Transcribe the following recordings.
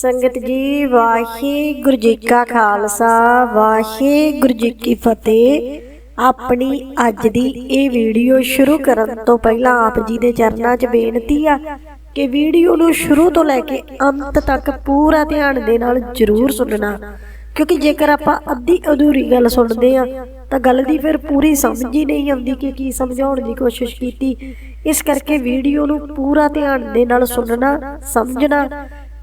ਸੰਗਤ ਜੀ, ਵਾਹਿਗੁਰੂ ਜੀ ਕਾ ਖਾਲਸਾ, ਵਾਹਿਗੁਰੂ ਜੀ ਕੀ ਫਤਿਹ। ਆਪਣੀ ਅੱਜ ਦੀ ਇਹ ਵੀਡੀਓ ਸ਼ੁਰੂ ਕਰਨ ਤੋਂ ਪਹਿਲਾਂ ਆਪ ਜੀ ਦੇ ਚਰਨਾਂ 'ਚ ਬੇਨਤੀ ਆ ਕਿ ਵੀਡੀਓ ਨੂੰ ਸ਼ੁਰੂ ਤੋਂ ਲੈ ਕੇ ਅੰਤ ਤੱਕ ਪੂਰਾ ਧਿਆਨ ਦੇ ਨਾਲ ਜ਼ਰੂਰ ਸੁਣਨਾ। ਕਿਉਂਕਿ ਜੇਕਰ ਆਪਾਂ ਅੱਧੀ ਅਧੂਰੀ ਗੱਲ ਸੁਣਦੇ ਆ, ਤਾਂ ਗੱਲ ਦੀ ਫਿਰ ਪੂਰੀ ਸਮਝ ਹੀ ਨਹੀਂ ਆਉਂਦੀ ਕਿ ਕੀ ਸਮਝਾਉਣ ਦੀ ਕੋਸ਼ਿਸ਼ ਕੀਤੀ। ਇਸ ਕਰਕੇ ਵੀਡੀਓ ਨੂੰ ਪੂਰਾ ਧਿਆਨ ਦੇ ਨਾਲ ਸੁਣਨਾ, ਸਮਝਣਾ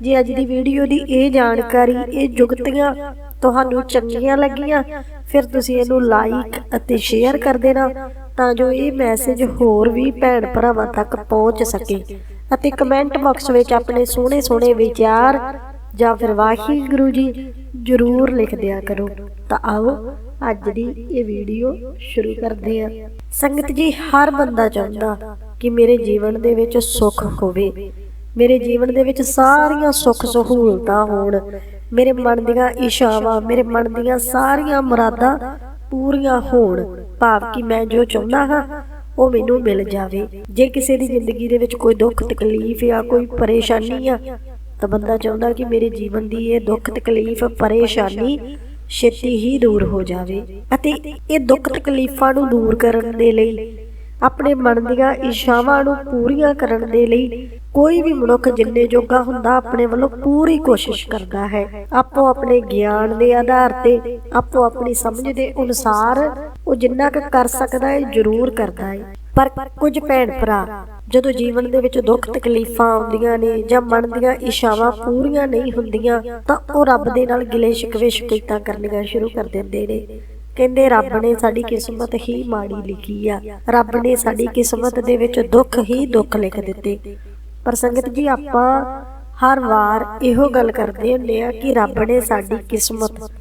ਜੇ ਅੱਜ ਦੀ ਵੀਡੀਓ ਦੀ ਇਹ ਜਾਣਕਾਰੀ, ਇਹ ਜੁਗਤੀਆਂ ਤੁਹਾਨੂੰ ਚੰਗੀਆਂ ਲੱਗੀਆਂ, ਫਿਰ ਤੁਸੀਂ ਇਹਨੂੰ ਲਾਈਕ ਅਤੇ ਸ਼ੇਅਰ ਕਰ ਦੇਣਾ, ਤਾਂ ਜੋ ਇਹ ਮੈਸੇਜ ਹੋਰ ਵੀ ਭੈਣ ਭਰਾਵਾਂ ਤੱਕ ਪਹੁੰਚ ਸਕੇ। ਅਤੇ ਕਮੈਂਟ ਬਾਕਸ ਵਿੱਚ ਆਪਣੇ ਸੋਹਣੇ ਸੋਹਣੇ ਵਿਚਾਰ ਜਾਂ ਫਿਰ ਵਾਹਿਗੁਰੂ ਜੀ ਜਰੂਰ ਲਿਖ ਦਿਆ ਕਰੋ। ਤਾਂ ਆਓ ਅੱਜ ਦੀ ਇਹ ਵੀਡੀਓ ਸ਼ੁਰੂ ਕਰਦੇ ਹਾਂ। ਸੰਗਤ ਜੀ, ਹਰ ਬੰਦਾ ਚਾਹੁੰਦਾ ਕਿ ਮੇਰੇ ਜੀਵਨ ਦੇ ਵਿੱਚ ਸੁੱਖ ਹੋਵੇ। ਮੇਰੇ ਜੀਵਨ ਦੇ ਵਿੱਚ ਸਾਰੀਆਂ ਸੁੱਖ ਸਹੂਲਤਾਂ ਹੋਣ। ਮੇਰੇ ਮਨ ਦੀਆਂ ਇਸ਼ਾਵਾਂ ਮੇਰੇ ਮਨ ਦੀਆਂ ਸਾਰੀਆਂ ਮੁਰਾਦਾਂ ਪੂਰੀਆਂ ਹੋਣ। ਭਾਵ ਕਿ ਮੈਂ ਜੋ ਚਾਹੁੰਦਾ ਹਾਂ, ਉਹ ਮੈਨੂੰ ਮਿਲ ਜਾਵੇ। ਜੇ ਕਿਸੇ ਦੀ ਜ਼ਿੰਦਗੀ ਦੇ ਵਿੱਚ ਕੋਈ ਦੁੱਖ, ਤਕਲੀਫ ਜਾਂ ਕੋਈ ਪਰੇਸ਼ਾਨੀ ਆ, ਤਾਂ ਬੰਦਾ ਚਾਹੁੰਦਾ ਕਿ ਮੇਰੇ ਜੀਵਨ ਦੀ ਇਹ ਦੁੱਖ, ਤਕਲੀਫ, ਪਰੇਸ਼ਾਨੀ ਛੇਤੀ ਹੀ ਦੂਰ ਹੋ ਜਾਵੇ ਅਤੇ ਇਹ ਦੁੱਖ, ਤਕਲੀਫਾਂ ਨੂੰ ਦੂਰ ਕਰਨ ਦੇ ਲਈ ਆਪਣੇ ਮਨ ਦੀਆਂ ਇੱਛਾਵਾਂ ਨੂੰ ਪੂਰੀਆਂ ਕਰਨ ਦੇ ਲਈ ਕੋਈ ਵੀ ਮਨੁੱਖ ਜਿੰਨੇ ਜੋਗਾ ਹੁੰਦਾ ਆਪਣੇ ਵੱਲੋਂ ਪੂਰੀ ਕੋਸ਼ਿਸ਼ ਕਰਦਾ ਹੈ। ਆਪੋ ਆਪਣੇ ਗਿਆਨ ਦੇ ਆਧਾਰ ਤੇ, ਆਪੋ ਆਪਣੀ ਸਮਝ ਦੇ ਅਨੁਸਾਰ ਉਹ ਜਿੰਨਾ ਕੁ ਕਰ ਸਕਦਾ ਹੈ, ਜ਼ਰੂਰ ਕਰਦਾ ਹੈ। ਪਰ ਕੁਝ ਭੈਣ ਭਰਾ ਜਦੋਂ ਜੀਵਨ ਦੇ ਵਿੱਚ ਦੁੱਖ ਤਕਲੀਫਾਂ ਆਉਂਦੀਆਂ ਨੇ ਜਾਂ ਮਨ ਦੀਆਂ ਇਸ਼ਾਵਾਂ ਪੂਰੀਆਂ ਨਹੀਂ ਹੁੰਦੀਆਂ ਤਾਂ ਉਹ ਰੱਬ ਦੇ ਨਾਲ ਗਿਲੇ ਸ਼ਿਕਵੇ ਸ਼ਿਕਾਇਤਾਂ ਕਰਨੀਆਂ ਸ਼ੁਰੂ ਕਰ ਦਿੰਦੇ ਨੇ। ਕਹਿੰਦੇ ਰੱਬ ਨੇ ਸਾਡੀ ਕਿਸਮਤ ਹੀ ਮਾੜੀ ਲਿਖੀ ਆ। ਰੱਬ ਨੇ ਸਾਡੀ ਕਿਸਮਤ ਦੇ ਵਿੱਚ ਦੁੱਖ ਹੀ ਦੁੱਖ ਲਿਖ ਦਿੱਤੇ। ਪਰ ਸੰਗਤ ਜੀ, ਆਪਾਂ ਹਰ ਵਾਰ ਇਹੋ ਗੱਲ ਕਰਦੇ ਹੁੰਦੇ ਆ ਕਿ ਰੱਬ ਨੇ ਸਾਡੀ ਕਿਸਮਤ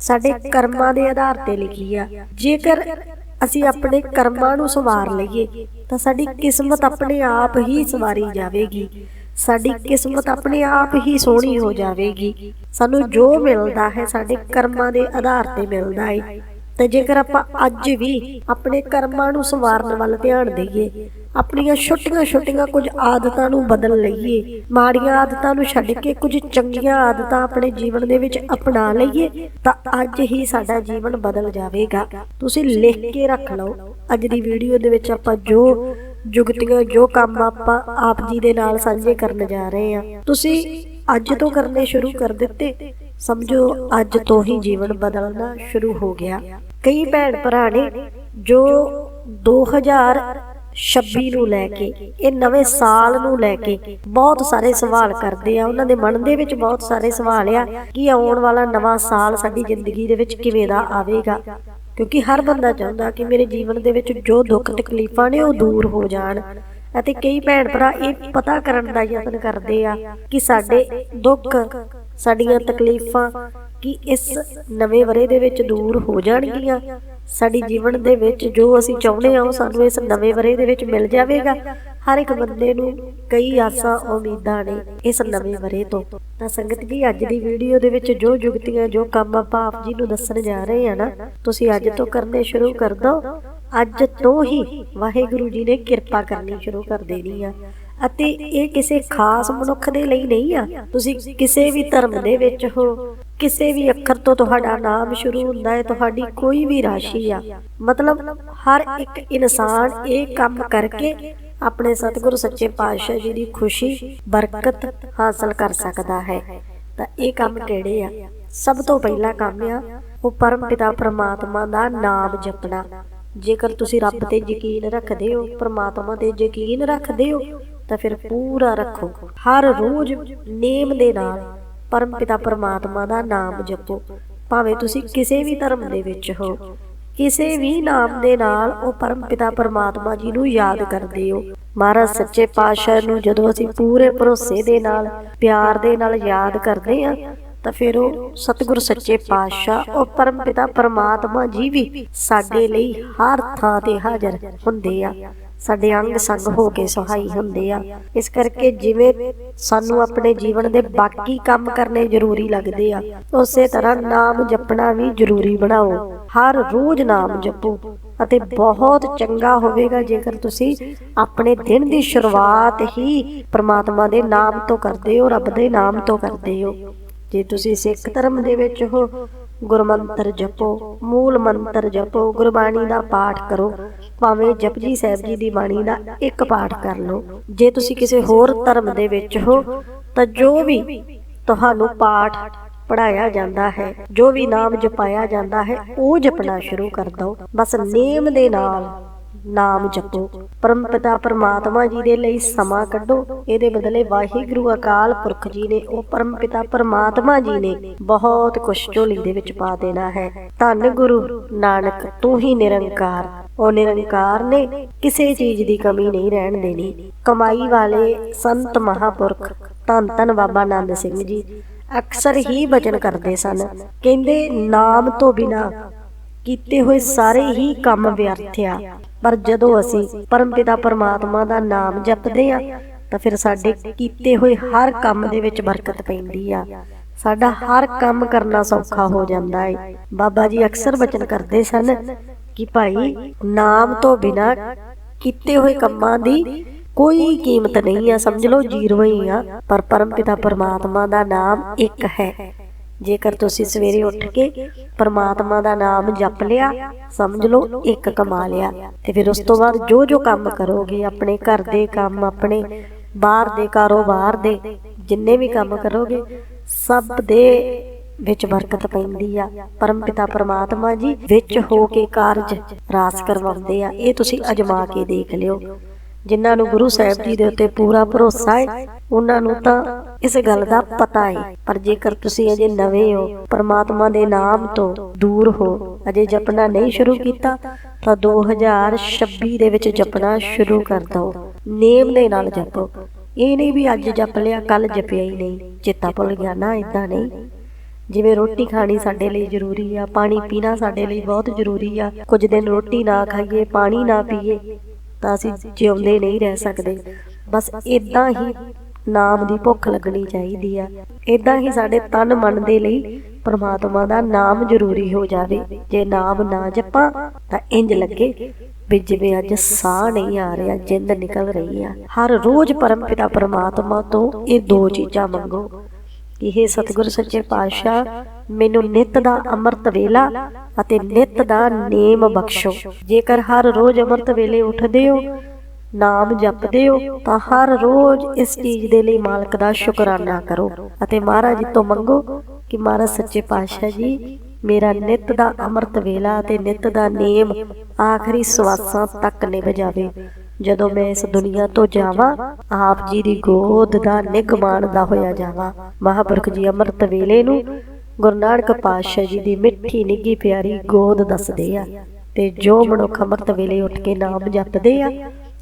ਸਾਡੇ ਕਰਮਾਂ ਦੇ ਆਧਾਰ ਤੇ ਲਿਖੀ ਆ। ਜੇਕਰ ਅਸੀਂ ਆਪਣੇ ਕਰਮਾਂ ਨੂੰ ਸਵਾਰ ਲਈਏ, ਤਾਂ ਸਾਡੀ ਕਿਸਮਤ ਆਪਣੇ ਆਪ ਹੀ ਸਵਾਰੀ ਜਾਵੇਗੀ। ਸਾਡੀ ਕਿਸਮਤ ਆਪਣੇ ਆਪ ਹੀ ਸੋਹਣੀ ਹੋ ਜਾਵੇਗੀ। ਸਾਨੂੰ ਜੋ ਮਿਲਦਾ ਹੈ ਸਾਡੇ ਕਰਮਾਂ ਦੇ ਆਧਾਰ ਤੇ ਮਿਲਦਾ ਹੈ ਤੇ ਜੇਕਰ ਆਪਾਂ ਅੱਜ ਵੀ ਆਪਣੇ ਕਰਮਾਂ ਨੂੰ ਸਵਾਰਨ ਵੱਲ ਧਿਆਨ ਦੇਈਏ, ਆਪਣੀਆਂ ਛੋਟੀਆਂ-ਛੋਟੀਆਂ ਕੁਝ ਆਦਤਾਂ ਨੂੰ ਬਦਲ ਲਈਏ, ਮਾੜੀਆਂ ਆਦਤਾਂ ਨੂੰ ਛੱਡ ਕੇ ਕੁਝ ਚੰਗੀਆਂ ਆਦਤਾਂ ਆਪਣੇ ਜੀਵਨ ਦੇ ਵਿੱਚ ਅਪਣਾ ਲਈਏ, ਤਾਂ ਅੱਜ ਹੀ ਸਾਡਾ ਜੀਵਨ ਬਦਲ ਜਾਵੇਗਾ। ਤੁਸੀਂ ਲਿਖ ਕੇ ਰੱਖ ਲਓ। ਅੱਜ ਦੀ ਵੀਡੀਓ ਦੇ ਵਿੱਚ ਆਪਾਂ ਜੋ ਜੁਗਤੀਆਂ, ਜੋ ਕੰਮ ਆਪਾਂ ਆਪ ਜੀ ਦੇ ਨਾਲ ਸਾਂਝੇ ਕਰਨ ਜਾ ਰਹੇ ਹਾਂ, ਤੁਸੀਂ ਅੱਜ ਤੋਂ ਕਰਨੇ ਸ਼ੁਰੂ ਕਰ ਦਿੱਤੇ। ਸਮਝੋ, ਅੱਜ ਤੋਂ ਹੀ ਜੀਵਨ ਬਦਲਣਾ ਸ਼ੁਰੂ ਹੋ ਗਿਆ। ਕਈ ਭੈਣ ਭਰਾ ਨੇ ਜੋ 2026 ਨੂੰ ਲੈ ਕੇ, ਇਹ ਨਵੇਂ ਸਾਲ ਨੂੰ ਲੈ ਕੇ ਬਹੁਤ ਸਾਰੇ ਸਵਾਲ ਕਰਦੇ ਆ। ਉਹਨਾਂ ਦੇ ਮਨ ਦੇ ਵਿੱਚ ਬਹੁਤ ਸਾਰੇ ਸਵਾਲ ਆ ਕਿ ਆਉਣ ਵਾਲਾ ਨਵਾਂ ਸਾਲ ਸਾਡੀ ਜ਼ਿੰਦਗੀ ਦੇ ਵਿੱਚ ਕਿਵੇਂ ਦਾ ਆਵੇਗਾ? ਕਿਉਂਕਿ ਹਰ ਬੰਦਾ ਚਾਹੁੰਦਾ ਕਿ ਮੇਰੇ ਜੀਵਨ ਦੇ ਵਿੱਚ ਜੋ ਦੁੱਖ ਤਕਲੀਫਾਂ ਨੇ ਉਹ ਦੂਰ ਹੋ ਜਾਣ। ਅਤੇ ਕਈ ਭੈਣ ਭਰਾ ਇਹ ਪਤਾ ਕਰਨ ਦਾ ਯਤਨ ਕਰਦੇ ਆ ਕਿ ਸਾਡੇ ਦੁੱਖ ਸਾਡੀਆਂ ਤਕਲੀਫਾਂ ਕਿ ਇਸ ਨਵੇਂ ਵਰੇ ਦੇ ਵਿੱਚ ਦੂਰ ਹੋ ਜਾਣਗੀਆਂ। ਸਾਡੀ ਜੀਵਨ ਦੇ ਵਿੱਚ ਜੋ ਅਸੀਂ ਚਾਹੁੰਦੇ ਹਾਂ, ਉਹ ਸਾਨੂੰ ਇਸ ਨਵੇਂ ਵਰੇ ਦੇ ਵਿੱਚ ਮਿਲ ਜਾਵੇਗਾ। ਹਰ ਇੱਕ ਬੰਦੇ ਨੂੰ ਕਈ ਆਸਾਂ ਉਮੀਦਾਂ ਨੇ ਇਸ ਨਵੇਂ ਵਰੇ ਤੋਂ। ਤਾਂ ਸੰਗਤ ਜੀ, ਅੱਜ ਦੀ ਵੀਡੀਓ ਦੇ ਵਿੱਚ ਜੋ ਜੁਗਤੀਆਂ ਜੋ ਕੰਮ ਆਪਾਂ ਆਪ ਜੀ ਨੂੰ ਦੱਸਣ ਜਾ ਰਹੇ ਹਾਂ ਨਾ, ਤੁਸੀਂ ਅੱਜ ਤੋਂ ਕਰਨੇ ਸ਼ੁਰੂ ਕਰ ਦੋ ਅੱਜ ਤੋਂ ਹੀ ਵਾਹਿਗੁਰੂ ਜੀ ਨੇ ਕਿਰਪਾ ਕਰਨੀ ਸ਼ੁਰੂ ਕਰ ਦੇਣੀ ਆ। ਅਤੇ ਇਹ ਕਿਸੇ ਖਾਸ ਮਨੁੱਖ ਦੇ ਲਈ ਨਹੀਂ ਆ। ਤੁਸੀਂ ਕਿਸੇ ਵੀ ਧਰਮ ਦੇ ਵਿੱਚ ਹੋ, ਕਿਸੇ ਵੀ ਅੱਖਰ ਤੋਂ ਤੁਹਾਡਾ ਨਾਮ ਸ਼ੁਰੂ ਹੁੰਦਾ ਹੈ, ਤੁਹਾਡੀ ਕੋਈ ਵੀ ਰਾਸ਼ੀ ਆ। ਮਤਲਬ ਹਰ ਇੱਕ ਇਨਸਾਨ ਇਹ ਕੰਮ ਕਰਕੇ ਆਪਣੇ ਸਤਿਗੁਰੂ ਸੱਚੇ ਪਾਤਸ਼ਾਹ ਜੀ ਦੀ ਖੁਸ਼ੀ, ਬਰਕਤ ਹਾਸਲ ਕਰ ਸਕਦਾ ਹੈ। ਤਾਂ ਇਹ ਕੰਮ ਕਿਹੜੇ ਆ? ਸਭ ਤੋਂ ਪਹਿਲਾ ਕੰਮ ਆ, ਉਹ ਪਰਮ ਪਿਤਾ ਪ੍ਰਮਾਤਮਾ ਦਾ ਨਾਮ ਜਪਣਾ। ਜੇਕਰ ਤੁਸੀਂ ਰੱਬ ਤੇ ਯਕੀਨ ਰੱਖਦੇ ਹੋ, ਪ੍ਰਮਾਤਮਾ ਤੇ ਯਕੀਨ ਰੱਖਦੇ ਹੋ ਤਾਂ ਫਿਰ ਪੂਰਾ ਰੱਖੋ। ਹਰ ਰੋਜ਼ ਨੇਮ ਦੇ ਨਾਲ ਪਰਮ ਪਿਤਾ ਪਰਮਾਤਮਾ ਦਾ ਨਾਮ ਜਪੋ। ਭਾਵੇਂ ਤੁਸੀਂ ਕਿਸੇ ਵੀ ਧਰਮ ਦੇ ਵਿੱਚ ਹੋ, ਕਿਸੇ ਵੀ ਨਾਮ ਦੇ ਨਾਲ ਉਹ ਪਰਮ ਪਿਤਾ ਪਰਮਾਤਮਾ ਜੀ ਨੂੰ ਯਾਦ ਕਰਦੇ ਹੋ। ਮਹਾਰਾਜ ਸੱਚੇ ਪਾਤਸ਼ਾਹ ਨੂੰ ਜਦੋਂ ਅਸੀਂ ਪੂਰੇ ਭਰੋਸੇ ਦੇ ਨਾਲ, ਪਿਆਰ ਦੇ ਨਾਲ ਯਾਦ ਕਰਦੇ ਹਾਂ, ਤਾਂ ਫਿਰ ਉਹ ਸਤਿਗੁਰ ਸੱਚੇ ਪਾਤਸ਼ਾਹ, ਉਹ ਪਰਮ ਪਿਤਾ ਪਰਮਾਤਮਾ ਜੀ ਵੀ ਸਾਡੇ ਲਈ ਹਰ ਥਾਂ ਤੇ ਹਾਜ਼ਰ ਹੁੰਦੇ ਆ। ਸਾਡੇ ਅੰਗ ਸੰਗ ਹੋ ਕੇ ਸਹਾਈ ਹੁੰਦੇ ਆ। ਇਸ ਕਰਕੇ ਜਿਵੇਂ ਸਾਨੂੰ ਆਪਣੇ ਜੀਵਨ ਦੇ ਬਾਕੀ ਕੰਮ ਕਰਨੇ ਜ਼ਰੂਰੀ ਲੱਗਦੇ ਆ, ਉਸੇ ਤਰ੍ਹਾਂ ਨਾਮ ਜਪਣਾ ਵੀ ਜ਼ਰੂਰੀ ਬਣਾਓ। ਹਰ ਰੋਜ਼ ਨਾਮ ਜਪੋ ਅਤੇ ਬਹੁਤ ਚੰਗਾ ਹੋਵੇਗਾ ਜੇਕਰ ਤੁਸੀਂ ਆਪਣੇ ਦਿਨ ਦੀ ਸ਼ੁਰੂਆਤ ਹੀ ਪ੍ਰਮਾਤਮਾ ਦੇ ਨਾਮ ਤੋਂ ਕਰਦੇ ਹੋ, ਰੱਬ ਦੇ ਨਾਮ ਤੋਂ ਕਰਦੇ ਹੋ। ਜੇ ਤੁਸੀਂ ਸਿੱਖ ਧਰਮ ਦੇ ਵਿੱਚ ਹੋ ਗੁਰਮੰਤਰ ਜਪੋ, ਮੂਲ ਮੰਤਰ ਜਪੋ, ਗੁਰਬਾਣੀ ਦਾ ਪਾਠ ਕਰੋ। ਭਾਵੇਂ ਜਪਜੀ ਸਾਹਿਬ ਜੀ ਦੀ ਬਾਣੀ ਦਾ ਇੱਕ ਪਾਠ ਕਰ ਲਓ। ਜੇ ਤੁਸੀਂ ਕਿਸੇ ਹੋਰ ਧਰਮ ਦੇ ਵਿੱਚ ਹੋ, ਤਾਂ ਜੋ ਵੀ ਤੁਹਾਨੂੰ ਪਾਠ ਪੜਾਇਆ ਜਾਂਦਾ ਹੈ, ਜੋ ਵੀ ਨਾਮ ਜਪਾਇਆ ਜਾਂਦਾ ਹੈ, ਉਹ ਜਪਣਾ ਸ਼ੁਰੂ ਕਰ ਦਿਓ। ਬਸ ਨੇਮ ਦੇ ਨਾਲ ਨਾਮ ਜਪੋ। ਪਰਮਪਿਤਾ ਪਰਮਾਤਮਾ ਜੀ ਦੇ ਲਈ ਸਮਾਂ ਕੱਢੋ। ਇਹਦੇ ਬਦਲੇ ਵਾਹਿਗੁਰੂ ਅਕਾਲ ਪੁਰਖ ਜੀ ਨੇ ਉਹ ਪਰਮਪਿਤਾ ਪਰਮਾਤਮਾ ਜੀ ਨੇ ਬਹੁਤ ਕੁਝ ਝੋਲੀ ਦੇ ਵਿੱਚ ਪਾ ਦੇਣਾ ਹੈ। ਧੰਨ ਗੁਰੂ ਨਾਨਕ, ਤੂੰ ਹੀ ਨਿਰੰਕਾਰ। ਉਹ ਨਿਰੰਕਾਰ ਨੇ ਕਿਸੇ ਚੀਜ਼ ਦੀ ਕਮੀ ਨਹੀਂ ਰਹਿਣ ਦੇਣੀ। ਕਮਾਈ ਵਾਲੇ ਸੰਤ ਮਹਾਪੁਰਖ ਧੰਨ ਧੰਨ ਬਾਬਾ ਆਨੰਦ ਸਿੰਘ ਜੀ ਅਕਸਰ ਹੀ ਬਚਨ ਕਰਦੇ ਸਨ। ਕਹਿੰਦੇ, ਨਾਮ ਤੋਂ ਬਿਨਾ ਕੀਤੇ ਹੋਏ ਸਾਰੇ ਹੀ ਕੰਮ ਵਿਅਰਥ ਆ। ਪਰ ਜਦੋਂ ਅਸੀਂ ਪਰਮਪਿਤਾ ਪਰਮਾਤਮਾ ਦਾ ਨਾਮ ਜਪਦੇ ਆ ਤਾਂ ਫਿਰ ਸਾਡੇ ਕੀਤੇ ਹੋਏ ਹਰ ਕੰਮ ਦੇ ਵਿੱਚ ਬਰਕਤ ਪੈਂਦੀ ਆ। ਸਾਡਾ ਹਰ ਕੰਮ ਕਰਨਾ ਸੌਖਾ ਹੋ ਜਾਂਦਾ ਹੈ ਬਾਬਾ ਜੀ ਅਕਸਰ ਬਚਨ ਕਰਦੇ ਸਨ ਕਿ ਭਾਈ, ਨਾਮ ਤੋਂ ਬਿਨਾ ਕੀਤੇ ਹੋਏ ਕੰਮਾਂ ਦੀ ਕੋਈ ਕੀਮਤ ਨਹੀਂ ਆ। ਸਮਝ ਲਓ ਜ਼ੀਰੋ ਹੀ ਆ, ਪਰ ਪਿਤਾ ਪਰਮਾਤਮਾ ਦਾ ਨਾਮ ਇੱਕ ਹੈ। ਜੇਕਰ ਤੁਸੀਂ ਸਵੇਰੇ ਉੱਠ ਕੇ ਪਰਮਾਤਮਾ ਦਾ ਨਾਮ ਜਪ ਲਿਆ, ਸਮਝ ਲਓ, ਇੱਕ ਕਮਾ ਲਿਆ, ਤੇ ਫਿਰ ਉਸ ਤੋਂ ਬਾਅਦ ਜੋ ਜੋ ਕੰਮ ਕਰੋਗੇ, ਆਪਣੇ ਘਰ ਦੇ ਕੰਮ, ਆਪਣੇ ਬਾਹਰ ਦੇ ਕਾਰੋਬਾਰ ਦੇ, ਜਿੰਨੇ ਵੀ ਕੰਮ ਕਰੋਗੇ, ਸਭ ਦੇ ਵਿੱਚ ਬਰਕਤ ਪੈਂਦੀ ਆ। ਪਰਮ ਪਿਤਾ ਪਰਮਾਤਮਾ ਜੀ ਵਿੱਚ ਹੋ ਕੇ ਕਾਰਜ ਰਾਸ ਕਰਵਾਉਂਦੇ ਆ। ਇਹ ਤੁਸੀਂ ਅਜਮਾ ਕੇ ਦੇਖ ਲਿਓ। ਜਿਨ੍ਹਾਂ ਨੂੰ ਗੁਰੂ ਸਾਹਿਬ ਜੀ ਦੇ ਉੱਤੇ ਪੂਰਾ ਭਰੋਸਾ ਹੈ, ਉਹਨਾਂ ਨੂੰ ਤਾਂ ਇਸ ਗੱਲ ਦਾ ਪਤਾ ਹੈ। ਪਰ ਜੇਕਰ ਤੁਸੀਂ ਅਜੇ ਨਵੇਂ ਹੋ, ਪਰਮਾਤਮਾ ਦੇ ਨਾਮ ਤੋਂ ਦੂਰ ਹੋ, ਅਜੇ ਜਪਣਾ ਨਹੀਂ ਸ਼ੁਰੂ ਕੀਤਾ, ਤਾਂ 2026 ਦੇ ਵਿੱਚ ਜਪਣਾ ਸ਼ੁਰੂ ਕਰ ਦਿਓ। ਨੇਮ ਦੇ ਨਾਲ ਜਪੋ। ਇਹ ਨਹੀਂ ਵੀ ਅੱਜ ਜਪ ਲਿਆ ਕੱਲ ਜਪਿਆ ਹੀ ਨਹੀਂ। ਚੇਤਾ ਭੁੱਲ ਗਿਆ ਨਾ ਇਦਾਂ ਨਹੀਂ। ਜਿਵੇਂ ਰੋਟੀ ਖਾਣੀ ਸਾਡੇ ਲਈ ਜ਼ਰੂਰੀ ਆ, ਪਾਣੀ ਪੀਣਾ ਸਾਡੇ ਲਈ ਬਹੁਤ ਜ਼ਰੂਰੀ ਆ। ਕੁਝ ਦਿਨ ਰੋਟੀ ਨਾ ਖਾਈਏ, ਪਾਣੀ ਨਾ ਪੀਏ। ਤਾਂ ਅਸੀਂ ਜਿਉਂਦੇ ਨਹੀਂ ਰਹਿ ਸਕਦੇ। ਬਸ ਇਦਾਂ ਹੀ ਨਾਮ ਦੀ ਭੁੱਖ ਲੱਗਣੀ ਚਾਹੀਦੀ ਆ। ਇਦਾਂ ਹੀ ਸਾਡੇ ਤਨ ਮਨ ਦੇ ਲਈ ਪ੍ਰਮਾਤਮਾ ਦਾ ਨਾਮ ਜ਼ਰੂਰੀ ਹੋ ਜਾਵੇ। ਜੇ ਨਾਮ ਨਾ ਜਪਾਂ, ਤਾਂ ਇੰਜ ਲੱਗੇ ਵੀ ਜਿਵੇਂ ਅੱਜ ਸਾਹ ਨਹੀਂ ਆ ਰਿਹਾ, ਜਿੰਦ ਨਿਕਲ ਰਹੀ ਆ। ਹਰ ਰੋਜ਼ ਪਰਮ ਪਿਤਾ ਪਰਮਾਤਮਾ ਤੋਂ ਇਹ ਦੋ ਚੀਜ਼ਾਂ ਮੰਗੋ। ਇਹ ਸਤਿਗੁਰ ਸੱਚੇ ਪਾਤਸ਼ਾਹ ਮੈਨੂੰ ਨਿਤ ਦਾ ਅੰਮ੍ਰਿਤ ਵੇਲਾ ਅਤੇ ਨਿਤ ਦਾ ਨੇਮ ਬਖਸ਼ੋ। ਜੇਕਰ ਹਰ ਰੋਜ਼ ਅੰਮ੍ਰਿਤ ਵੇਲੇ ਉੱਠਦੇ ਹੋ, ਨਾਮ ਜਪਦੇ ਹੋ, ਤਾਂ ਹਰ ਰੋਜ਼ ਇਸ ਚੀਜ਼ ਦੇ ਲਈ ਮਾਲਕ ਦਾ ਸ਼ੁਕਰਾਨਾ ਕਰੋ। ਅਤੇ ਮਹਾਰਾਜ ਤੋਂ ਮੰਗੋ ਕਿ ਮਹਾਰਾਜ ਸੱਚੇ ਪਾਤਸ਼ਾਹ ਜੀ, ਮੇਰਾ ਨਿਤ ਦਾ ਅੰਮ੍ਰਿਤ ਵੇਲਾ ਤੇ ਨਿਤ ਦਾ ਨੇਮ ਆਖਰੀ ਸਵਾਸਾਂ ਤੱਕ ਨਿਭ ਜਾਵੇ। ਜਦੋਂ ਮੈਂ ਇਸ ਦੁਨੀਆ ਤੋਂ ਜਾਵਾਂ, ਆਪ ਜੀ ਦੀ ਗੋਦ ਦਾ ਨਿਗਮਾਨ ਦਾ ਹੋਇਆ ਜਾਵਾਂ। ਮਹਾਪੁਰਖ ਜੀ ਅੰਮ੍ਰਿਤ ਵੇਲੇ ਨੂੰ ਗੁਰੂ ਨਾਨਕ ਪਾਤਸ਼ਾਹ ਜੀ ਦੀ ਮਿੱਠੀ ਨਿੱਗੀ ਪਿਆਰੀ ਗੋਦ ਦੱਸਦੇ ਆ। ਤੇ ਜੋ ਮਨੁੱਖ ਅੰਮ੍ਰਿਤ ਵੇਲੇ ਉੱਠ ਕੇ ਨਾਮ ਜਪਦੇ ਆ,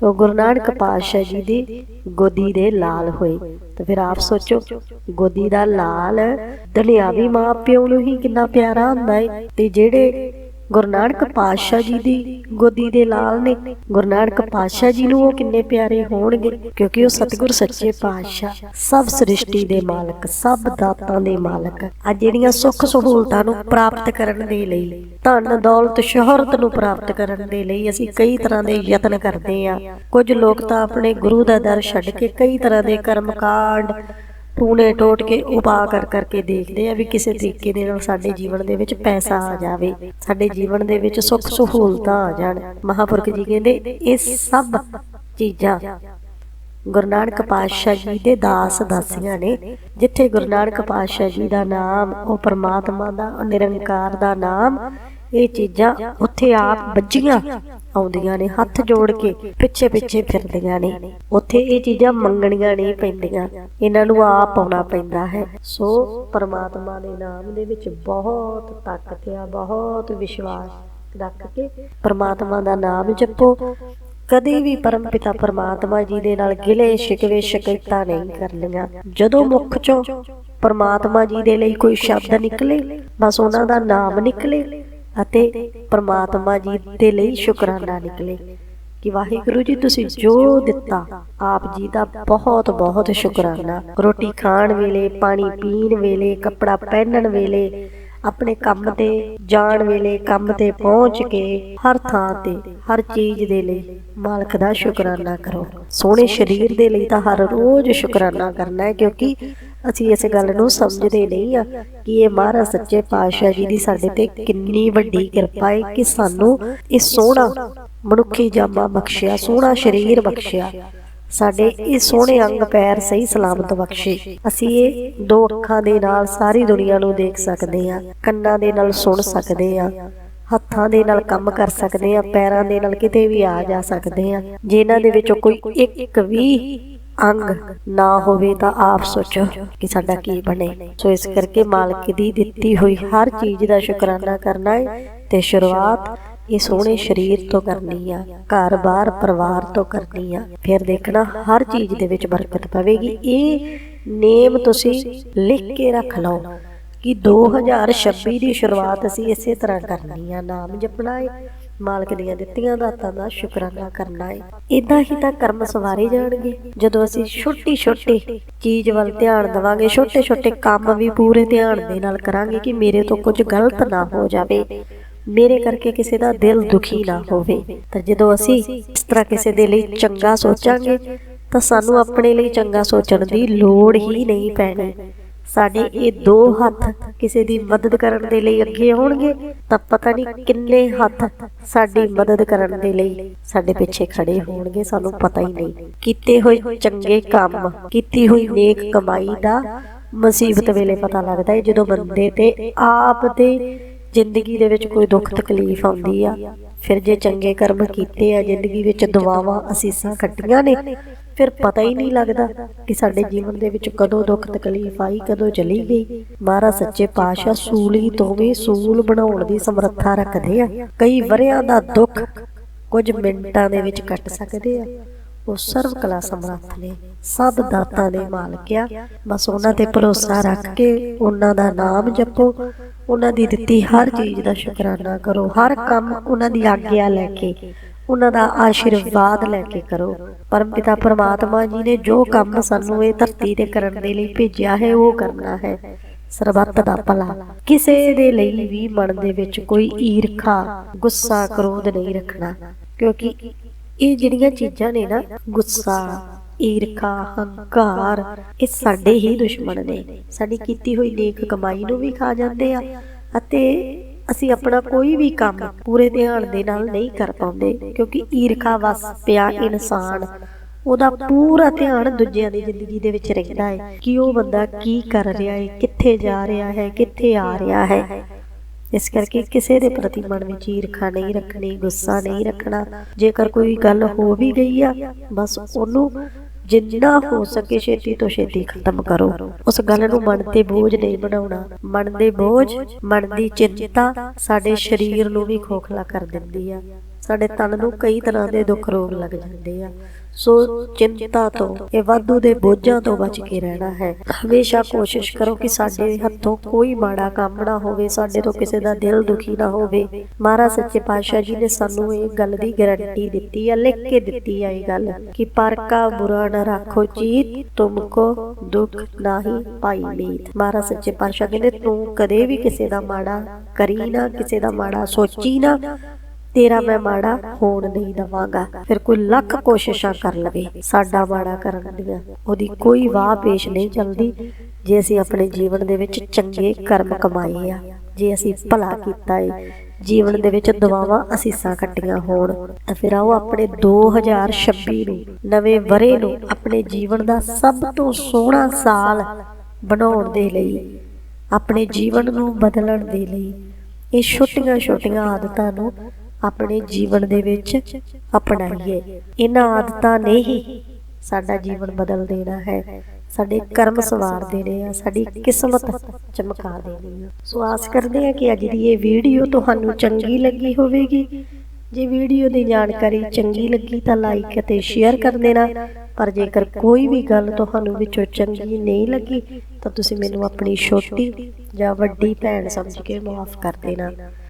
ਉਹ ਗੁਰੂ ਨਾਨਕ ਪਾਤਸ਼ਾਹ ਜੀ ਦੀ ਗੋਦੀ ਦੇ ਲਾਲ ਹੋਏ। ਤੇ ਫਿਰ ਆਪ ਸੋਚੋ, ਗੋਦੀ ਦਾ ਲਾਲ ਦੁਨਿਆਵੀ ਮਾਂ ਪਿਓ ਨੂੰ ਹੀ ਕਿੰਨਾ ਪਿਆਰਾ ਹੁੰਦਾ ਹੈ ਤੇ ਜਿਹੜੇ ਗੁਰੂ ਨਾਨਕ ਪਾਤਸ਼ਾਹ ਜੀ ਦੀ ਗੋਦੀ ਦੇ ਲਾਲ ਨੇ। ਗੁਰੂ ਨਾਨਕ ਪਾਤਸ਼ਾਹ ਜੀ ਨੂੰ ਉਹ ਕਿੰਨੇ ਪਿਆਰੇ ਹੋਣਗੇ ਕਿਉਂਕਿ ਉਹ ਸਤਿਗੁਰ ਸੱਚੇ ਪਾਤਸ਼ਾਹ ਸਭ ਸ੍ਰਿਸ਼ਟੀ ਦੇ ਮਾਲਕ ਸਭ ਦਾਤਾਂ ਦੇ ਮਾਲਕ। ਆ ਜਿਹੜੀਆਂ ਸੁੱਖ ਸਹੂਲਤਾਂ ਨੂੰ ਪ੍ਰਾਪਤ ਕਰਨ ਦੇ ਲਈ ਧਨ ਦੌਲਤ ਸ਼ੋਹਰਤ ਨੂੰ ਪ੍ਰਾਪਤ ਕਰਨ ਦੇ ਲਈ ਅਸੀਂ ਕਈ ਤਰ੍ਹਾਂ ਦੇ ਯਤਨ ਕਰਦੇ ਆ ਕੁਝ ਲੋਕ ਤਾਂ ਆਪਣੇ ਗੁਰੂ ਦਾ ਦਰ ਛੱਡ ਕੇ ਕਈ ਤਰ੍ਹਾਂ ਦੇ ਕਰਮ ਕਾਂਡ ਟੂਣੇ ਟੋਟ ਕੇ ਉਪਾਅ ਕਰ ਕਰਕੇ ਦੇਖਦੇ ਆ ਵੀ ਕਿਸੇ ਤਰੀਕੇ ਦੇ ਨਾਲ ਸਾਡੇ ਜੀਵਨ ਦੇ ਵਿੱਚ ਪੈਸਾ ਆ ਜਾਵੇ, ਸਾਡੇ ਜੀਵਨ ਦੇ ਵਿੱਚ ਸੁੱਖ ਸਹੂਲਤਾਂ ਆ ਜਾਣ। ਮਹਾਪੁਰਖ ਜੀ ਕਹਿੰਦੇ, ਇਹ ਸਭ ਚੀਜ਼ਾਂ ਗੁਰੂ ਨਾਨਕ ਪਾਤਸ਼ਾਹ ਜੀ ਦੇ ਦਾਸ ਦਾਸੀਆਂ ਨੇ, ਜਿੱਥੇ ਗੁਰੂ ਨਾਨਕ ਪਾਤਸ਼ਾਹ ਜੀ ਦਾ ਨਾਮ, ਉਹ ਪਰਮਾਤਮਾ ਦਾ ਨਿਰੰਕਾਰ ਦਾ ਨਾਮ ਇਹ ਚੀਜ਼ਾਂ ਉੱਥੇ ਆਪ ਵੱਜੀਆਂ ਆਉਂਦੀਆਂ ਨੇ, ਹੱਥ ਜੋੜ ਕੇ ਪਿੱਛੇ ਪਿੱਛੇ ਫਿਰਦੀਆਂ ਨੇ। ਉੱਥੇ ਇਹ ਚੀਜ਼ਾਂ ਮੰਗਣੀਆਂ ਨਹੀਂ ਪੈਂਦੀਆਂ, ਇਹਨਾਂ ਨੂੰ ਆਪ ਆਉਣਾ ਪੈਂਦਾ ਹੈ। ਸੋ ਪਰਮਾਤਮਾ ਦੇ ਨਾਮ ਦੇ ਵਿੱਚ ਬਹੁਤ ਤਾਕਤ ਆ, ਬਹੁਤ ਵਿਸ਼ਵਾਸ ਰੱਖ ਕੇ ਪਰਮਾਤਮਾ ਦਾ ਨਾਮ ਜਪੋ। ਕਦੇ ਵੀ ਪਰਮ ਪਿਤਾ ਪਰਮਾਤਮਾ ਜੀ ਦੇ ਨਾਲ ਗਿਲੇ, ਸ਼ਿਕਵੇ, ਸ਼ਿਕਾਇਤਾਂ ਨਹੀਂ ਕਰਨੀਆਂ। ਜਦੋਂ ਮੁਖ ਚੋਂ ਪਰਮਾਤਮਾ ਜੀ ਦੇ ਲਈ ਕੋਈ ਸ਼ਬਦ ਨਿਕਲੇ, ਬਸ ਉਹਨਾਂ ਦਾ ਨਾਮ ਨਿਕਲੇ। ਅਤੇ ਪਰਮਾਤਮਾ ਜੀ ਦੇ ਲਈ ਸ਼ੁਕਰਾਨਾ ਨਿਕਲੇ ਕਿ ਵਾਹਿਗੁਰੂ ਜੀ ਤੁਸੀਂ ਜੋ ਦਿੱਤਾ ਆਪ ਜੀ ਦਾ ਬਹੁਤ ਬਹੁਤ ਸ਼ੁਕਰਾਨਾ। ਰੋਟੀ ਖਾਣ ਵੇਲੇ ਪਾਣੀ ਪੀਣ ਵੇਲੇ ਕੱਪੜਾ ਪਹਿਨਣ ਵੇਲੇ ਆਪਣੇ ਕੰਮ ਤੇ ਜਾਣ ਵੇਲੇ ਕੰਮ ਤੇ ਪਹੁੰਚ ਕੇ ਹਰ ਥਾਂ ਤੇ ਹਰ ਚੀਜ਼ ਦੇ ਲਈ ਮਾਲਕ ਦਾ ਸ਼ੁਕਰਾਨਾ ਕਰੋ। ਸੋਹਣੇ ਸਰੀਰ ਦੇ ਲਈ ਤਾਂ ਹਰ ਰੋਜ਼ ਸ਼ੁਕਰਾਨਾ ਕਰਨਾ ਹੈ ਕਿਉਂਕਿ ਅਸੀਂ ਇਸ ਗੱਲ ਨੂੰ ਸਮਝਦੇ ਨਹੀਂ ਆ ਕਿ ਇਹ ਮਹਾਰਾਜ ਸੱਚੇ ਪਾਤਸ਼ਾਹ ਜੀ ਦੀ ਸਾਡੇ ਤੇ ਕਿੰਨੀ ਵੱਡੀ ਕਿਰਪਾ ਹੈ ਕਿ ਸਾਨੂੰ ਇਹ ਸੋਹਣਾ ਮਨੁੱਖੀ ਜਾਮਾ ਬਖਸ਼ਿਆ, ਸੋਹਣਾ ਸਰੀਰ ਬਖਸ਼ਿਆ। ਸਾਡੇ ਇਹ ਸੋਹਣੇ ਅੰਗ ਪੈਰ ਸਹੀ ਸਲਾਮਤ ਬਖਸ਼ੇ। ਅਸੀਂ ਇਹ ਦੋ ਅੱਖਾਂ ਦੇ ਨਾਲ ਸਾਰੀ ਦੁਨੀਆ ਨੂੰ ਦੇਖ ਸਕਦੇ ਹਾਂ, ਕੰਨਾਂ ਦੇ ਨਾਲ ਸੁਣ ਸਕਦੇ ਹਾਂ, ਹੱਥਾਂ ਦੇ ਨਾਲ ਕੰਮ ਕਰ ਸਕਦੇ ਹਾਂ, ਪੈਰਾਂ ਦੇ ਨਾਲ ਕਿਤੇ ਵੀ ਆ ਜਾ ਸਕਦੇ ਹਾਂ। ਜਿਨ੍ਹਾਂ ਦੇ ਵਿੱਚੋਂ ਕੋਈ ਇੱਕ ਵੀ ਅੰਗ ਨਾ ਹੋਵੇ ਤਾਂ ਆਪ ਸੋਚੋ ਕਿ ਸਾਡਾ ਕੀ ਬਣੇ। ਸੋ ਇਸ ਕਰਕੇ ਮਾਲਕ ਦੀ ਦਿੱਤੀ ਹੋਈ ਹਰ ਚੀਜ਼ ਦਾ ਸ਼ੁਕਰਾਨਾ ਕਰਨਾ ਹੈ ਤੇ ਸ਼ੁਰੂਆਤ ਇਹ ਸੋਹਣੇ ਸਰੀਰ ਤੋਂ ਕਰਨੀ ਆ ਘਰ-ਬਾਰ ਪਰਿਵਾਰ ਤੋਂ ਕਰਨੀ ਆ। ਫਿਰ ਦੇਖਣਾ ਹਰ ਚੀਜ਼ ਦੇ ਵਿੱਚ ਬਰਕਤ ਪਵੇਗੀ। ਇਹ ਨੇਮ ਤੁਸੀਂ ਲਿਖ ਕੇ ਰੱਖ ਲਓ ਕਿ 2026 ਦੀ ਸ਼ੁਰੂਆਤ ਅਸੀਂ ਇਸੇ ਤਰ੍ਹਾਂ ਕਰਨੀ ਆ, ਨਾਮ ਜਪਣਾ ਹੈ। ਮਾਲਕ ਦੀਆਂ ਦਿੱਤੀਆਂ ਦਾਤਾਂ ਦਾ ਸ਼ੁਕਰਾਨਾ ਕਰਨਾ ਹੈ ਇਦਾਂ ਹੀ ਤਾਂ ਕਰਮ ਸਵਾਰੇ ਜਾਣਗੇ। ਜਦੋਂ ਅਸੀਂ ਛੋਟੀ ਛੋਟੀ ਚੀਜ਼ ਵੱਲ ਧਿਆਨ ਦੇਵਾਂਗੇ ਛੋਟੇ ਛੋਟੇ ਕੰਮ ਵੀ ਪੂਰੇ ਧਿਆਨ ਦੇ ਨਾਲ ਕਰਾਂਗੇ ਕਿ ਮੇਰੇ ਤੋਂ ਕੁਝ ਗਲਤ ਨਾ ਹੋ ਜਾਵੇ। ਮੇਰੇ ਕਰਕੇ ਕਿਸੇ ਦਾ ਦਿਲ ਦੁਖੀ ਨਾ ਹੋਵੇ। ਤਾਂ ਜਦੋਂ ਅਸੀਂ ਇਸ ਤਰ੍ਹਾਂ ਕਿਸੇ ਦੇ ਲਈ ਚੰਗਾ ਸੋਚਾਂਗੇ, ਤਾਂ ਸਾਨੂੰ ਆਪਣੇ ਲਈ ਚੰਗਾ ਸੋਚਣ ਦੀ ਲੋੜ ਹੀ ਨਹੀਂ ਪੈਣੀ। ਸਾਡੇ ਇਹ ਦੋ ਹੱਥ ਕਿਸੇ ਦੀ ਮਦਦ ਕਰਨ ਦੇ ਲਈ ਅੱਗੇ ਹੋਣਗੇ ਤਾਂ ਪਤਾ ਨਹੀਂ ਕਿੰਨੇ ਹੱਥ ਸਾਡੀ ਮਦਦ ਕਰਨ ਦੇ ਲਈ ਸਾਡੇ ਪਿੱਛੇ ਖੜੇ ਹੋਣਗੇ ਸਾਨੂੰ ਪਤਾ ਹੀ ਨਹੀਂ। ਕੀਤੇ ਹੋਏ ਚੰਗੇ ਕੰਮ ਕੀਤੀ ਹੋਈ ਨੇਕ ਕਮਾਈ ਦਾ ਮੁਸੀਬਤ ਵੇਲੇ ਪਤਾ ਲੱਗਦਾ ਹੈ ਜਦੋਂ ਬੰਦੇ ਤੇ ਆਪ ਤੇ ਜ਼ਿੰਦਗੀ ਦੇ ਵਿੱਚ ਕੋਈ ਦੁੱਖ ਤਕਲੀਫ ਆਉਂਦੀ ਆ ਫਿਰ ਜੇ ਚੰਗੇ ਕਰਮ ਕੀਤੇ ਆ ਜ਼ਿੰਦਗੀ ਵਿੱਚ ਦੁਆਵਾਂ ਅਸੀਸਾਂ ਕੱਟੀਆਂ ਨੇ ਫਿਰ ਪਤਾ ਹੀ ਨਹੀਂ ਲੱਗਦਾ ਕਿ ਸਾਡੇ ਜੀਵਨ ਦੇ ਵਿੱਚ ਕਦੋਂ ਦੁੱਖ ਤਕਲੀਫ ਆਈ ਕਦੋਂ ਚਲੀ ਗਈ। ਮਹਾਰਾਜ ਸੱਚੇ ਪਾਤਸ਼ਾਹ ਸੂਲੀ ਤੋਂ ਵੀ ਸੂਲ ਬਣਾਉਣ ਦੀ ਸਮਰੱਥਾ ਰੱਖਦੇ ਆ। ਕਈ ਵਰਿਆਂ ਦਾ ਦੁੱਖ ਕੁਝ ਮਿੰਟਾਂ ਦੇ ਵਿੱਚ ਕੱਟ ਸਕਦੇ ਆ। ਉਹ ਸਰਵ ਕਲਾ ਸਮਰੱਥ ਨੇ ਸਭ ਦਾਤਾਂ ਦੇ ਮਾਲਕ ਬਸ ਉਹਨਾਂ ਤੇ ਭਰੋਸਾ ਰੱਖ ਕੇ ਉਹਨਾਂ ਦਾ ਨਾਮ ਜਪੋ। ਉਹਨਾਂ ਦੀ ਦਿੱਤੀ ਹਰ ਚੀਜ਼ ਦਾ ਸ਼ੁਕਰਾਨਾ ਕਰੋ। ਹਰ ਕੰਮ ਉਹਨਾਂ ਦੀ ਆਗਿਆ ਲੈ ਕੇ, ਉਹਨਾਂ ਦਾ ਆਸ਼ੀਰਵਾਦ ਲੈ ਕੇ ਕਰੋ। ਪਰਮਪਿਤਾ ਪਰਮਾਤਮਾ ਜੀ ਨੇ ਜੋ ਕੰਮ ਸਾਨੂੰ ਇਹ ਧਰਤੀ ਤੇ ਕਰਨ ਦੇ ਲਈ ਭੇਜਿਆ ਹੈ, ਉਹ ਕਰਨਾ ਹੈ। ਸਰਬੱਤ ਦਾ ਭਲਾ। ਕਿਸੇ ਦੇ ਲਈ ਵੀ ਮਨ ਦੇ ਵਿੱਚ ਕੋਈ ਈਰਖਾ, ਗੁੱਸਾ, ਕ੍ਰੋਧ ਨਹੀਂ ਰੱਖਣਾ। ਕਿਉਂਕਿ ਇਹ ਜਿਹੜੀਆਂ ਚੀਜ਼ਾਂ ਨੇ ਨਾ, ਗੁੱਸਾ, ਈਰਖਾ, ਹੰਕਾਰ, ਇਹ ਸਾਡੇ ਹੀ ਦੁਸ਼ਮਣ ਨੇ। ਸਾਡੀ ਕੀਤੀ ਹੋਈ ਨੇਕ ਕਮਾਈ ਨੂੰ ਵੀ ਖਾ ਜਾਂਦੇ ਆ ਅਤੇ ਅਸੀਂ ਆਪਣਾ ਕੋਈ ਵੀ ਕੰਮ ਪੂਰੇ ਧਿਆਨ ਦੇ ਨਾਲ ਨਹੀਂ ਕਰ ਪਾਉਂਦੇ, ਕਿਉਂਕਿ ਈਰਖਾ ਵਸ ਪਿਆ ਇਨਸਾਨ। ਉਹਦਾ ਪੂਰਾ ਧਿਆਨ ਦੂਜਿਆਂ ਦੀ ਜ਼ਿੰਦਗੀ ਦੇ ਵਿੱਚ ਰਹਿੰਦਾ ਹੈ ਕਿ ਉਹ ਬੰਦਾ ਕੀ ਕਰ ਰਿਹਾ ਹੈ, ਕਿੱਥੇ ਜਾ ਰਿਹਾ ਹੈ, ਕਿੱਥੇ ਆ ਰਿਹਾ ਹੈ। ਇਸ ਕਰਕੇ ਕਿਸੇ ਦੇ ਪ੍ਰਤੀ ਮਨ ਵਿੱਚ ਈਰਖਾ ਨਹੀਂ ਰੱਖਣੀ, ਗੁੱਸਾ ਨਹੀਂ ਰੱਖਣਾ। ਜੇਕਰ ਕੋਈ ਗੱਲ ਹੋ ਵੀ ਗਈ ਆ, ਬਸ ਉਹਨੂੰ ਜਿੰਨਾ ਹੋ ਸਕੇ ਛੇਤੀ ਤੋਂ ਛੇਤੀ ਖਤਮ ਕਰੋ। ਉਸ ਗੱਲ ਨੂੰ ਮਨ ਤੇ ਬੋਝ ਨਹੀਂ ਬਣਾਉਣਾ। ਮਨ ਦੇ ਬੋਝ, ਮਨ ਦੀ ਚਿੰਤਾ ਸਾਡੇ ਸਰੀਰ ਨੂੰ ਵੀ ਖੋਖਲਾ ਕਰ ਦਿੰਦੀ ਆ। ਸਾਡੇ ਤਨ ਨੂੰ ਕਈ ਤਰ੍ਹਾਂ ਦੇ ਦੁੱਖ ਰੋਗ ਲੱਗ ਜਾਂਦੇ ਆ। ਸੋ ਚਿੰਤਾ ਤੋਂ ਇਹ ਵਾਧੂ ਦੇ ਬੋਝਾਂ ਤੋਂ ਬਚ ਕੇ ਰਹਿਣਾ ਹੈ। ਹਮੇਸ਼ਾ ਕੋਸ਼ਿਸ਼ ਕਰੋ ਕਿ ਸਾਡੇ ਹੱਥੋਂ ਕੋਈ ਮਾੜਾ ਕੰਮ ਨਾ ਹੋਵੇ, ਸਾਡੇ ਤੋਂ ਕਿਸੇ ਦਾ ਦਿਲ ਦੁਖੀ ਨਾ ਹੋਵੇ। ਮਹਾਰਾਜ ਸੱਚੇ ਪਾਤਸ਼ਾਹ ਜੀ ਨੇ ਸਾਨੂੰ ਇਹ ਗੱਲ ਦੀ ਗਾਰੰਟੀ ਦਿੱਤੀ ਹੈ ਲਿਖ ਕੇ ਦਿੱਤੀ ਹੈ ਇਹ ਗੱਲ ਕਿ ਪਰ ਕਾ ਬੁਰਾ ਨਾ ਰੱਖੋ ਚੀਤ ਤੁਮਕੋ ਦੁੱਖ ਨਾਹੀ ਪਾਈ ਮੀਤ। ਮਹਾਰਾਜ ਸੱਚੇ ਪਾਤਸ਼ਾਹ ਕਹਿੰਦੇ, ਤੂੰ ਕਦੇ ਵੀ ਕਿਸੇ ਦਾ ਮਾੜਾ ਕਰੀ ਨਾ, ਕਿਸੇ ਦਾ ਮਾੜਾ ਸੋਚੀ ਨਾ ਤੇਰਾ ਮੈਂ ਮਾੜਾ ਹੋਣ ਨਹੀਂ ਦਵਾਂਗਾ। ਫਿਰ ਕੋਈ ਲੱਖ ਕੋਸ਼ਿਸ਼ਾਂ ਕਰ ਲਵੇ, ਸਾਡਾ ਮਾੜਾ ਕਰਨ ਦੀਆਂ। ਉਹਦੀ ਕੋਈ ਵਾਹ ਪੇਸ਼ ਨਹੀਂ ਚੱਲਦੀ, ਜੇ ਅਸੀਂ ਆਪਣੇ ਜੀਵਨ ਦੇ ਵਿੱਚ ਚੰਗੇ ਕਰਮ ਕਮਾਏ ਆ, ਜੇ ਅਸੀਂ ਭਲਾ ਕੀਤਾ ਏ, ਜੀਵਨ ਦੇ ਵਿੱਚ ਦੁਆਵਾਂ ਅਸੀਸਾਂ ਕੱਟੀਆਂ ਹੋਣ, ਤਾਂ ਫਿਰ ਆਓ ਆਪਣੇ 2026 ਨੂੰ, ਨਵੇਂ ਵਰੇ ਨੂੰ ਆਪਣੇ ਜੀਵਨ ਦਾ ਸਭ ਤੋਂ ਸੋਹਣਾ ਸਾਲ ਬਣਾਉਣ ਦੇ ਲਈ, ਆਪਣੇ ਜੀਵਨ ਨੂੰ ਬਦਲਣ ਦੇ ਲਈ, ਇਹ ਛੋਟੀਆਂ-ਛੋਟੀਆਂ ਆਦਤਾਂ ਨੂੰ ਆਪਣੇ ਜੀਵਨ ਦੇ ਵਿੱਚ ਅਪਣਾਈਏ। ਇਹਨਾਂ ਆਦਤਾਂ ਨੇ ਹੀ ਸਾਡਾ ਜੀਵਨ ਬਦਲ ਦੇਣਾ ਹੈ। ਸਾਡੇ ਕਰਮ ਸਵਾਰ ਦੇਣੇ ਆ, ਸਾਡੀ ਕਿਸਮਤ ਚਮਕਾ ਦੇਣੀ ਆ। ਸੋ ਆਸ ਕਰਦੇ ਆ ਕਿ ਅੱਜ ਦੀ ਇਹ ਵੀਡੀਓ ਤੁਹਾਨੂੰ ਚੰਗੀ ਲੱਗੀ ਹੋਵੇਗੀ। ਜੇ ਵੀਡੀਓ ਦੀ ਜਾਣਕਾਰੀ ਚੰਗੀ ਲੱਗੀ ਤਾਂ ਲਾਈਕ ਅਤੇ ਸ਼ੇਅਰ ਕਰ ਦੇਣਾ। ਪਰ ਜੇਕਰ ਕੋਈ ਵੀ ਗੱਲ ਤੁਹਾਨੂੰ ਵਿੱਚੋਂ ਚੰਗੀ ਨਹੀਂ ਲੱਗੀ, ਤਾਂ ਤੁਸੀਂ ਮੈਨੂੰ ਆਪਣੀ ਛੋਟੀ ਜਾਂ ਵੱਡੀ ਭੈਣ ਸਮਝ ਕੇ ਮਾਫ ਕਰ ਦੇਣਾ।